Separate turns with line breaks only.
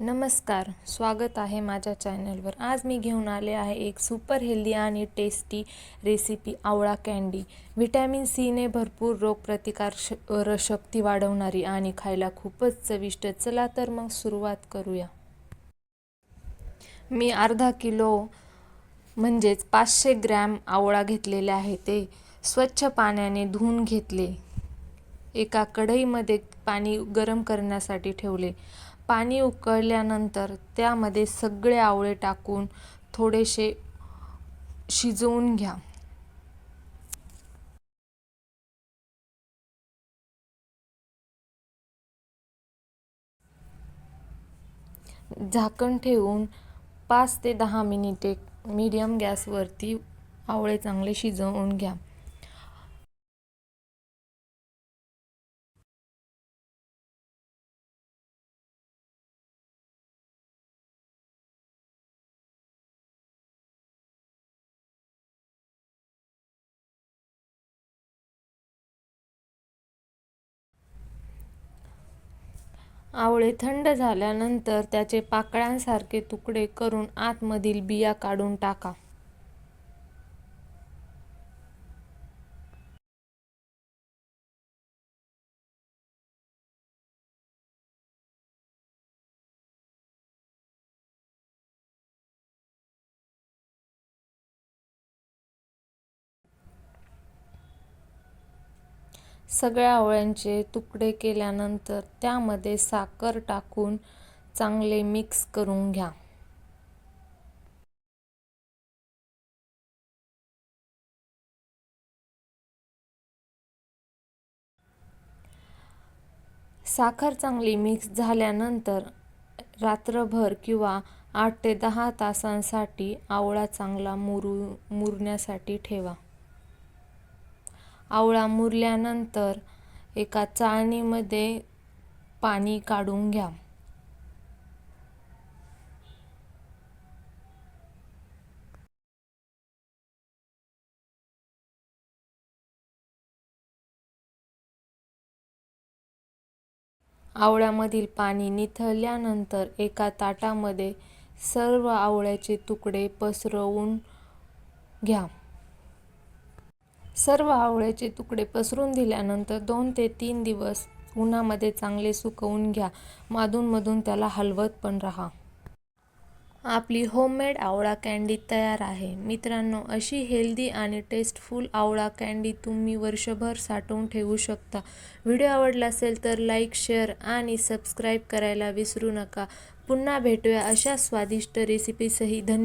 नमस्कार स्वागत आहे माझ्या चॅनलवर. आज मी घेऊन आले आहे एक सुपर हेल्दी आणि टेस्टी रेसिपी आवळा कँडी व्हिटॅमिन सीने भरपूर रोगप्रतिकार श शक्ती वाढवणारी आणि खायला खूपच चविष्ट. चला तर मग सुरुवात करूया. मी अर्धा किलो म्हणजेच पाचशे ग्रॅम आवळा घेतलेले आहे. ते स्वच्छ पाण्याने धुवून घेतले. एका कढईमध्ये पाणी गरम करण्यासाठी ठेवले. पाणी उकळल्यानंतर त्यामध्ये सगळे आवळे टाकून थोडेसे शिजवून घ्या. झाकण ठेवून पाच ते दहा मिनिटे मीडियम गॅसवरती आवळे चांगले शिजवून घ्या. आवळे थंड झाल्यानंतर त्याचे पाकळ्यांसारखे तुकडे करून आतमधील बिया काढून टाका. सगळ्या आवळ्यांचे तुकडे केल्यानंतर त्यामध्ये साखर टाकून चांगले मिक्स करून घ्या. साखर चांगली मिक्स झाल्यानंतर रात्रभर किंवा आठ ते दहा तासांसाठी आवळा चांगला मुरू मुरण्यासाठी ठेवा. आवळा मुरल्यानंतर एका चाळणीमध्ये पाणी काढून घ्या. आवळ्यामधील पाणी निथळल्यानंतर एका ताटामध्ये सर्व आवळ्याचे तुकडे पसरवून घ्या. सर्व आवळ्याचे तुकडे पसरून दिल्यानंतर दोन ते तीन दिवस उन्हामध्ये चांगले सुकवून घ्या. मधूनमधून त्याला हलवत पण राहा. आपली होममेड आवळा कँडी तयार आहे. मित्रांनो अशी हेल्दी आणि टेस्टफुल आवळा कँडी तुम्ही वर्षभर साठवून ठेवू शकता. व्हिडिओ आवडला असेल तर लाईक शेअर आणि सबस्क्राईब करायला विसरू नका. पुन्हा भेटूया अशा स्वादिष्ट रेसिपीसही धन्य